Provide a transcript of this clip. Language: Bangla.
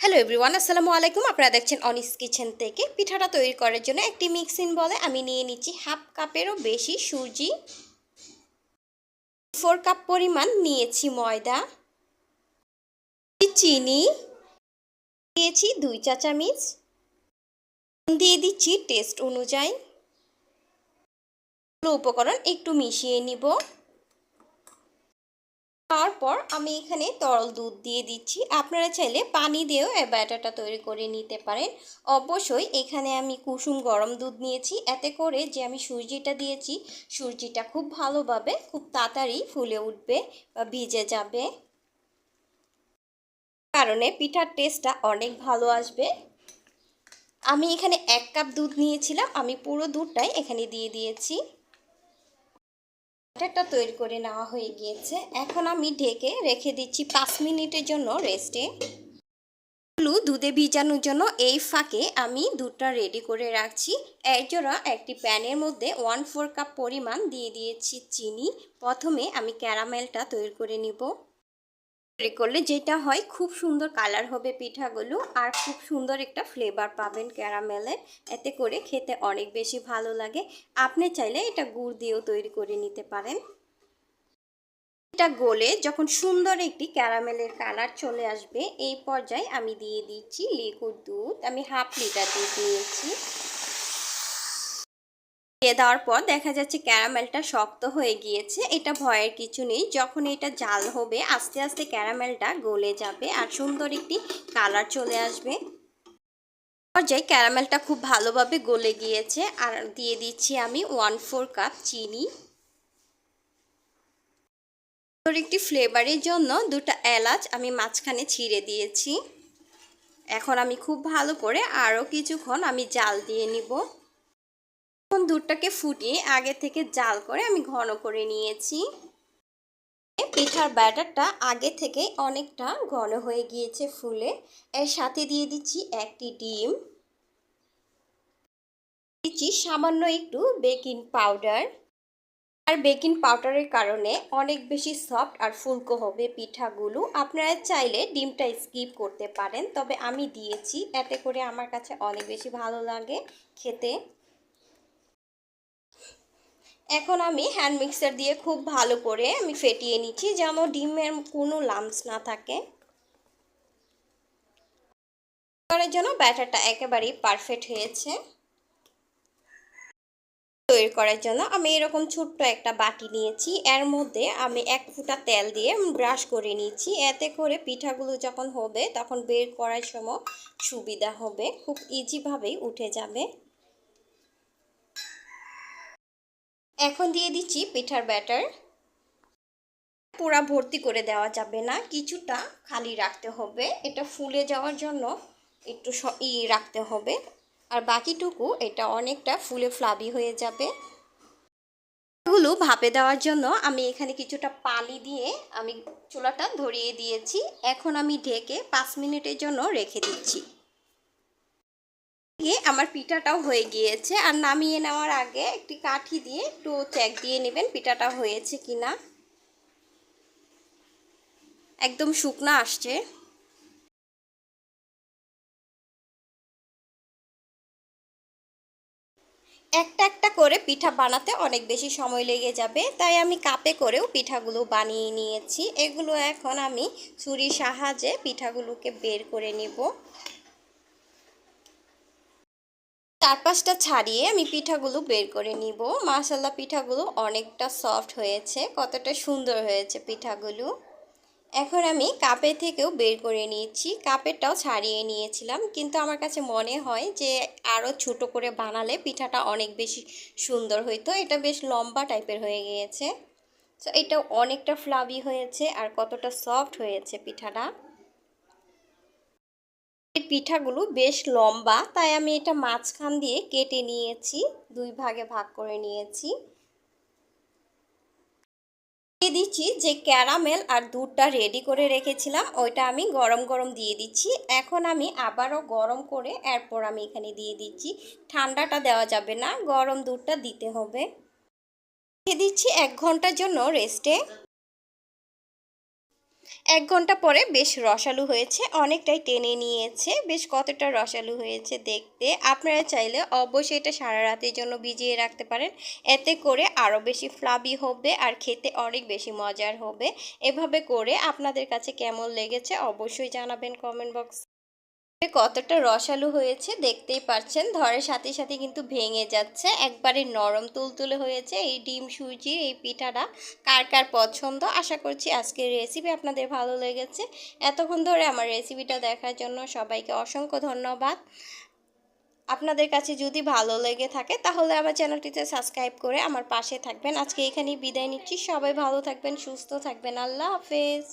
হ্যালো এভরিওয়ান আসসালামু আলাইকুম। আপনারা দেখছেন অনিস কিচেন থেকে। পিঠাটা তৈরি করার জন্য একটি মিক্সিং বলে আমি নিয়ে নিচ্ছি হাফ কাপেরও বেশি সুজি। ফোর কাপ পরিমাণ নিয়েছি ময়দা। চিনি। দিয়েছি দুই চা চামিচ। দিয়ে দিচ্ছি টেস্ট অনুযায়ী। উপকরণ একটু মিশিয়ে নিব। তারপর আমি এখানে তরল দুধ দিয়ে দিচ্ছি। আপনারা চাইলে পানি দিয়েও এই ব্যাটারটা তৈরি করে নিতে পারেন। অবশ্যই এখানে আমি কুসুম গরম দুধ নিয়েছি। এতে করে যে আমি সুজিটা দিয়েছি সুজিটা খুব ভালোভাবে, খুব তাড়াতাড়ি ফুলে উঠবে বা ভিজে যাবে। কারণে পিঠার টেস্টটা অনেক ভালো আসবে। আমি এখানে এক কাপ দুধ নিয়েছিলাম। আমি পুরো দুধটাই এখানে দিয়ে দিয়েছি। ব্যাটারটা তৈরি করে নেওয়া হয়ে গিয়েছে। এখন আমি ঢেকে রেখে দিচ্ছি পাঁচ মিনিটের জন্য রেস্টে। আলু দুধে ভিজানোর জন্য এই ফাঁকে আমি দুধটা রেডি করে রাখছি। একজোড়া একটি প্যানের মধ্যে ওয়ান ফোর কাপ পরিমাণ দিয়ে দিয়েছি চিনি। প্রথমে আমি ক্যারামেলটা তৈরি করে নিব। তৈরি করলে যেটা হয়, খুব সুন্দর কালার হবে পিঠাগুলো আর খুব সুন্দর একটা ফ্লেভার পাবেন ক্যারামেলের এতে করে খেতে অনেক বেশি ভালো লাগে। আপনি চাইলে এটা গুড় দিয়েও তৈরি করে নিতে পারেন। এটা গলে যখন সুন্দর একটি ক্যারামেলের কালার চলে আসবে, এই পর্যায়ে আমি দিয়ে দিচ্ছি লিকুইড দুধ। আমি হাফ লিটার দুধ দিয়েছি দিয়ে দেওয়ার পর দেখা যাচ্ছে ক্যারামেলটা শক্ত হয়ে গিয়েছে। এটা ভয়ের কিছু নেই। যখন এটা জাল হবে, আস্তে আস্তে ক্যারামেলটা গলে যাবে আর সুন্দর একটি কালার চলে আসবে। পর্যায়ে ক্যারামেলটা খুব ভালোভাবে গলে গিয়েছে। আর দিয়ে দিচ্ছি আমি ওয়ান ফোর কাপ চিনি। একটি ফ্লেভারের জন্য দুটো এলাচ আমি মাঝখানে ছিঁড়ে দিয়েছি। এখন আমি খুব ভালো করে আরও কিছুক্ষণ আমি জাল দিয়ে নিব। এখন দুধটাকে ফুটিয়ে আগে থেকে জাল করে আমি ঘন করে নিয়েছি। পিঠার ব্যাটারটা আগে থেকে অনেকটা ঘন হয়ে গিয়েছে ফুলে। এর সাথে দিয়ে দিচ্ছি একটি ডিম। দিচ্ছি সামান্য একটু বেকিং পাউডার। আর বেকিং পাউডারের কারণে অনেক বেশি সফট আর ফুলকো হবে পিঠাগুলো। আপনারা চাইলে ডিমটা স্কিপ করতে পারেন, তবে আমি দিয়েছি। এতে করে আমার কাছে অনেক বেশি ভালো লাগে খেতে। এখন আমি হ্যান্ড মিক্সার দিয়ে খুব ভালো করে আমি ফেটিয়ে নিচ্ছি যেন ডিমের কোনো লামস না থাকে। করার জন্য ব্যাটারটা একেবারেই পারফেক্ট হয়েছে। তৈরি করার জন্য আমি এরকম ছোট্ট একটা বাটি নিয়েছি। এর মধ্যে আমি এক ফুটা তেল দিয়ে ব্রাশ করে নিয়েছি এতে করে পিঠাগুলো যখন হবে তখন বের করার সময় সুবিধা হবে। খুব ইজিভাবেই উঠে যাবে। এখন দিয়ে দিচ্ছি পিঠার ব্যাটার। পুরা ভর্তি করে দেওয়া যাবে না, কিছুটা খালি রাখতে হবে। এটা ফুলে যাওয়ার জন্য একটু ই রাখতে হবে। আর বাকিটুকু এটা অনেকটা ফুলে ফ্লাবি হয়ে যাবে। এগুলো ভাপে দেওয়ার জন্য আমি এখানে কিছুটা পানি দিয়ে আমি চুলাটা ধরিয়ে দিয়েছি। এখন আমি ঢেকে পাঁচ মিনিটের জন্য রেখে দিচ্ছি। আমার পিঠাটাও হয়ে গিয়েছে। আর নামিয়ে নেওয়ার আগে একটি কাঠি দিয়ে একটু চেক দিয়ে নেবেন পিঠাটা হয়েছে কিনা। একদম শুকনা আসছে। একটা একটা করে পিঠা বানাতে অনেক বেশি সময় লেগে যাবে, তাই আমি কাপে করেও পিঠাগুলো বানিয়ে নিয়েছি। এগুলো এখন আমি ছুরির সাহায্যে পিঠাগুলোকে বের করে নিব। চার পাঁচটা ছাড়িয়ে আমি পিঠাগুলো বের করে নিব। মাসাল্লা পিঠাগুলো অনেকটা সফট হয়েছে, কতটা সুন্দর হয়েছে পিঠাগুলো। এখন আমি কাপে থেকেও বের করে নিয়েছি, কাপেরটাও ছাড়িয়ে নিয়েছিলাম, কিন্তু আমার কাছে মনে হয় যে আরও ছোট করে বানালে পিঠাটা অনেক বেশি সুন্দর হইতো। এটা বেশ লম্বা টাইপের হয়ে গিয়েছে। তো এটা অনেকটা ফ্লাবি হয়েছে আর কতটা সফট হয়েছে পিঠাটা। পিঠাগুলো বেশ লম্বা, তাই আমি এটা মাঝখান দিয়ে কেটে নিয়েছি, দুই ভাগে ভাগ করে নিয়েছি। দিয়ে দিচ্ছি যে ক্যারামেল আর দুধটা রেডি করে রেখেছিলাম, ওইটা আমি গরম গরম দিয়ে দিচ্ছি। এখন আমি আবারও গরম করে এরপর আমি এখানে দিয়ে দিচ্ছি, ঠান্ডাটা দেওয়া যাবে না, গরম দুধটা দিতে হবে। দিচ্ছি এক ঘণ্টার জন্য রেস্টে এক ঘণ্টা পরে বেশ রসালো হয়েছে, অনেকটাই টেনে নিয়েছে। বেশ কতটা রসালো হয়েছে দেখতে। আপনারা চাইলে অবশ্যই এটা সারা রাতের জন্য ভিজিয়ে রাখতে পারেন। এতে করে আরও বেশি ফ্লাবি হবে আর খেতে অনেক বেশি মজার হবে। এভাবে করে আপনাদের কাছে কেমন লেগেছে অবশ্যই জানাবেন কমেন্ট বক্স কতটা রসালো হয়েছে দেখতেই পাচ্ছেন ধরের সাথে সাথে কিন্তু ভেঙে যাচ্ছে। একবারে নরম তুলতুলে হয়েছে এই ডিম সুজির এই পিঠাটা। কার কার পছন্দ? আশা করছি আজকের রেসিপি আপনাদের ভালো লেগেছে। এতক্ষণ ধরে আমার রেসিপিটা দেখার জন্য সবাইকে অসংখ্য ধন্যবাদ। আপনাদের কাছে যদি ভালো লেগে থাকে, তাহলে আমার চ্যানেলটিতে সাবস্ক্রাইব করে আমার পাশে থাকবেন। আজকে এখানেই বিদায় নিচ্ছি। সবাই ভালো থাকবেন, সুস্থ থাকবেন। আল্লাহ হাফেজ।